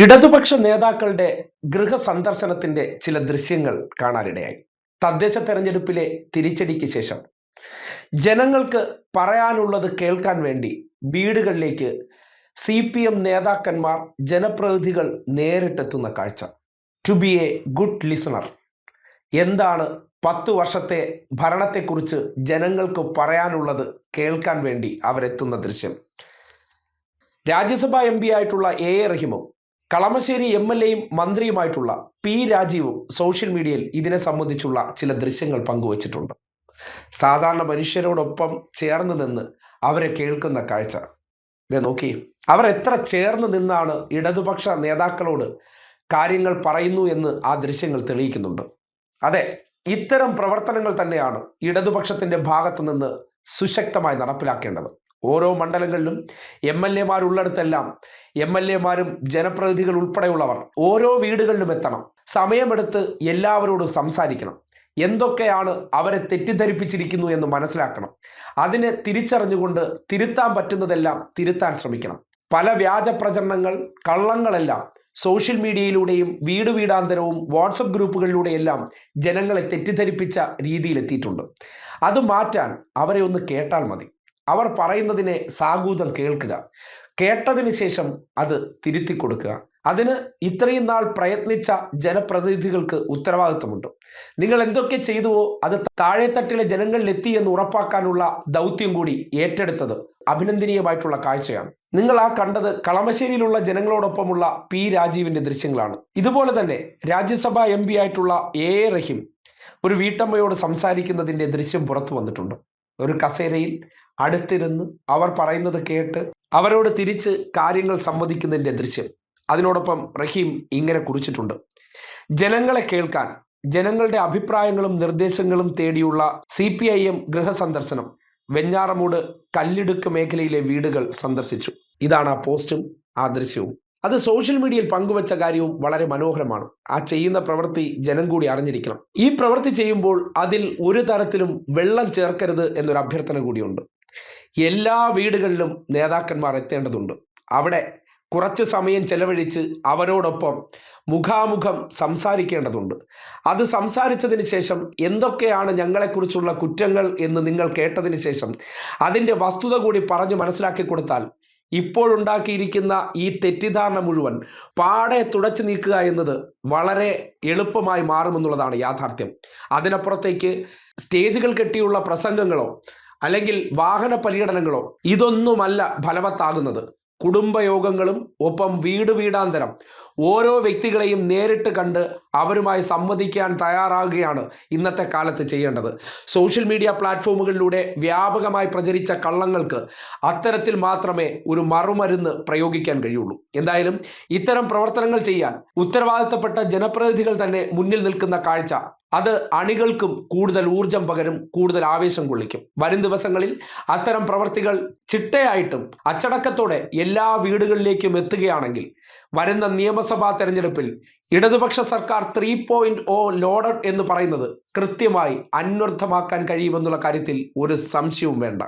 ഇടതുപക്ഷ നേതാക്കളുടെ ഗൃഹ സന്ദർശനത്തിന്റെ ചില ദൃശ്യങ്ങൾ കാണാനിടയായി. തദ്ദേശ തെരഞ്ഞെടുപ്പിലെ തിരിച്ചടിക്ക് ശേഷം ജനങ്ങൾക്ക് പറയാനുള്ളത് കേൾക്കാൻ വേണ്ടി വീടുകളിലേക്ക് സി പി എം നേതാക്കന്മാർ ജനപ്രതിനിധികൾ നേരിട്ടെത്തുന്ന കാഴ്ച. To be a good listener എന്താണ് പത്തു വർഷത്തെ ഭരണത്തെക്കുറിച്ച് ജനങ്ങൾക്ക് പറയാനുള്ളത് കേൾക്കാൻ വേണ്ടി അവരെത്തുന്ന ദൃശ്യം? രാജ്യസഭാ എം പി ആയിട്ടുള്ള എ എ റഹിമും കളമശ്ശേരി എം എൽ എയും മന്ത്രിയുമായിട്ടുള്ള പി രാജീവും സോഷ്യൽ മീഡിയയിൽ ഇതിനെ സംബന്ധിച്ചുള്ള ചില ദൃശ്യങ്ങൾ പങ്കുവച്ചിട്ടുണ്ട്. സാധാരണ മനുഷ്യരോടൊപ്പം ചേർന്ന് നിന്ന് അവരെ കേൾക്കുന്ന കാഴ്ച. നോക്കി. അവർ എത്ര ചേർന്ന് നിന്നാണ് ഇടതുപക്ഷ നേതാക്കളോട് കാര്യങ്ങൾ പറയുന്നു എന്ന് ആ ദൃശ്യങ്ങൾ തെളിയിക്കുന്നുണ്ട്. അതെ ഇത്തരം പ്രവർത്തനങ്ങൾ തന്നെയാണ് ഇടതുപക്ഷത്തിന്റെ ഭാഗത്തു നിന്ന് സുശക്തമായി നടപ്പിലാക്കേണ്ടത്. ഓരോ മണ്ഡലങ്ങളിലും എം എൽ എമാരുള്ളിടത്തെല്ലാം എം എൽ എമാരും ജനപ്രതിനിധികൾ ഉൾപ്പെടെയുള്ളവർ ഓരോ വീടുകളിലും എത്തണം. സമയമെടുത്ത് എല്ലാവരോടും സംസാരിക്കണം. എന്തൊക്കെയാണ് അവരെ തെറ്റിദ്ധരിപ്പിച്ചിരിക്കുന്നു എന്ന് മനസ്സിലാക്കണം. അതിനെ തിരിച്ചറിഞ്ഞുകൊണ്ട് തിരുത്താൻ പറ്റുന്നതെല്ലാം തിരുത്താൻ ശ്രമിക്കണം. പല വ്യാജ പ്രചരണങ്ങൾ കള്ളങ്ങളെല്ലാം സോഷ്യൽ മീഡിയയിലൂടെയും വീട് വീടാന്തരവും വാട്സപ്പ് ഗ്രൂപ്പുകളിലൂടെയെല്ലാം ജനങ്ങളെ തെറ്റിദ്ധരിപ്പിച്ച രീതിയിലെത്തിയിട്ടുണ്ട്. അത് മാറ്റാൻ അവരെ ഒന്ന് കേട്ടാൽ മതി. അവർ പറയുന്നതിനെ സാഗൂതം കേൾക്കുക. കേട്ടതിന് ശേഷം അത് തിരുത്തി കൊടുക്കുക. അതിന് ഇത്രയും നാൾ പ്രയത്നിച്ച ജനപ്രതിനിധികൾക്ക് ഉത്തരവാദിത്വമുണ്ട്. നിങ്ങൾ എന്തൊക്കെ ചെയ്തുവോ അത് താഴെത്തട്ടിലെ ജനങ്ങളിൽ എത്തി എന്ന് ഉറപ്പാക്കാനുള്ള ദൗത്യം കൂടി ഏറ്റെടുത്തത് അഭിനന്ദനീയമായിട്ടുള്ള കാഴ്ചയാണ്. നിങ്ങൾ ആ കണ്ടത് കളമശ്ശേരിയിലുള്ള ജനങ്ങളോടൊപ്പമുള്ള പി. രാജീവിന്റെ ദൃശ്യങ്ങളാണ്. ഇതുപോലെ തന്നെ രാജ്യസഭാ എം ആയിട്ടുള്ള എ റഹീം ഒരു വീട്ടമ്മയോട് സംസാരിക്കുന്നതിന്റെ ദൃശ്യം പുറത്തു വന്നിട്ടുണ്ട്. ഒരു കസേരയിൽ അടുത്തിരുന്ന് അവർ പറയുന്നത് കേട്ട് അവരോട് തിരിച്ച് കാര്യങ്ങൾ സംവദിക്കുന്നതിന്റെ ദൃശ്യം. അതിനോടൊപ്പം റഹീം ഇങ്ങനെ കുറിച്ചിട്ടുണ്ട്. ജനങ്ങളെ കേൾക്കാൻ ജനങ്ങളുടെ അഭിപ്രായങ്ങളും നിർദ്ദേശങ്ങളും തേടിയുള്ള സി പി ഐ എം ഗൃഹസന്ദർശനം വെഞ്ഞാറമൂട് കല്ലിടുക്ക് മേഖലയിലെ വീടുകൾ സന്ദർശിച്ചു. ഇതാണ് ആ പോസ്റ്റും ആ ദൃശ്യവും. അത് സോഷ്യൽ മീഡിയയിൽ പങ്കുവച്ച കാര്യവും വളരെ മനോഹരമാണ്. ആ ചെയ്യുന്ന പ്രവൃത്തി ജനം കൂടി അറിഞ്ഞിരിക്കണം. ഈ പ്രവൃത്തി ചെയ്യുമ്പോൾ അതിൽ ഒരു തരത്തിലും വെള്ളം ചേർക്കരുത് എന്നൊരു അഭ്യർത്ഥന കൂടിയുണ്ട്. എല്ലാ വീടുകളിലും നേതാക്കന്മാർ എത്തേണ്ടതുണ്ട്. അവിടെ കുറച്ച് സമയം ചെലവഴിച്ച് അവരോടൊപ്പം മുഖാമുഖം സംസാരിക്കേണ്ടതുണ്ട്. അത് സംസാരിച്ചതിന് ശേഷം എന്തൊക്കെയാണ് ഞങ്ങളെക്കുറിച്ചുള്ള കുറ്റങ്ങൾ എന്ന് നിങ്ങൾ കേട്ടതിന് ശേഷം അതിന്റെ വസ്തുത കൂടി പറഞ്ഞു മനസ്സിലാക്കി കൊടുത്താൽ ഇപ്പോഴുണ്ടാക്കിയിരിക്കുന്ന ഈ തെറ്റിദ്ധാരണ മുഴുവൻ പാടെ തുടച്ചു നീക്കുക എന്നത് വളരെ എളുപ്പമായി മാറുമെന്നുള്ളതാണ് യാഥാർത്ഥ്യം. അതിനപ്പുറത്തേക്ക് സ്റ്റേജുകൾ കെട്ടിയുള്ള പ്രസംഗങ്ങളോ അല്ലെങ്കിൽ വാഹന പര്യടനങ്ങളോ ഇതൊന്നുമല്ല ഫലവത്താകുന്നത്. കുടുംബയോഗങ്ങളും ഒപ്പം വീട് വീടാന്തരം. ഓരോ വ്യക്തികളെയും നേരിട്ട് കണ്ട് അവരുമായി സംവദിക്കാൻ തയ്യാറാകുകയാണ് ഇന്നത്തെ കാലത്ത് ചെയ്യേണ്ടത്. സോഷ്യൽ മീഡിയ പ്ലാറ്റ്ഫോമുകളിലൂടെ വ്യാപകമായി പ്രചരിച്ച കള്ളങ്ങൾക്ക് അത്തരത്തിൽ മാത്രമേ ഒരു മറുമരുന്ന് പ്രയോഗിക്കാൻ കഴിയുള്ളൂ. എന്തായാലും ഇത്തരം പ്രവർത്തനങ്ങൾ ചെയ്യാൻ ഉത്തരവാദിത്തപ്പെട്ട ജനപ്രതിനിധികൾ തന്നെ മുന്നിൽ നിൽക്കുന്ന കാഴ്ച അത് അണികൾക്കും കൂടുതൽ ഊർജം പകരും കൂടുതൽ ആവേശം കൊള്ളിക്കും. വരും ദിവസങ്ങളിൽ അത്തരം പ്രവർത്തികൾ ചിട്ടയായിട്ടും അച്ചടക്കത്തോടെ എല്ലാ വീടുകളിലേക്കും എത്തുകയാണെങ്കിൽ വരുന്ന നിയമസഭാ തെരഞ്ഞെടുപ്പിൽ ഇടതുപക്ഷ സർക്കാർ ത്രീ പോയിന്റ് ഓ ലോഡഡ് എന്ന് പറയുന്നത് കൃത്യമായി അന്വർത്ഥമാക്കാൻ കഴിയുമെന്നുള്ള കാര്യത്തിൽ ഒരു സംശയവും വേണ്ട.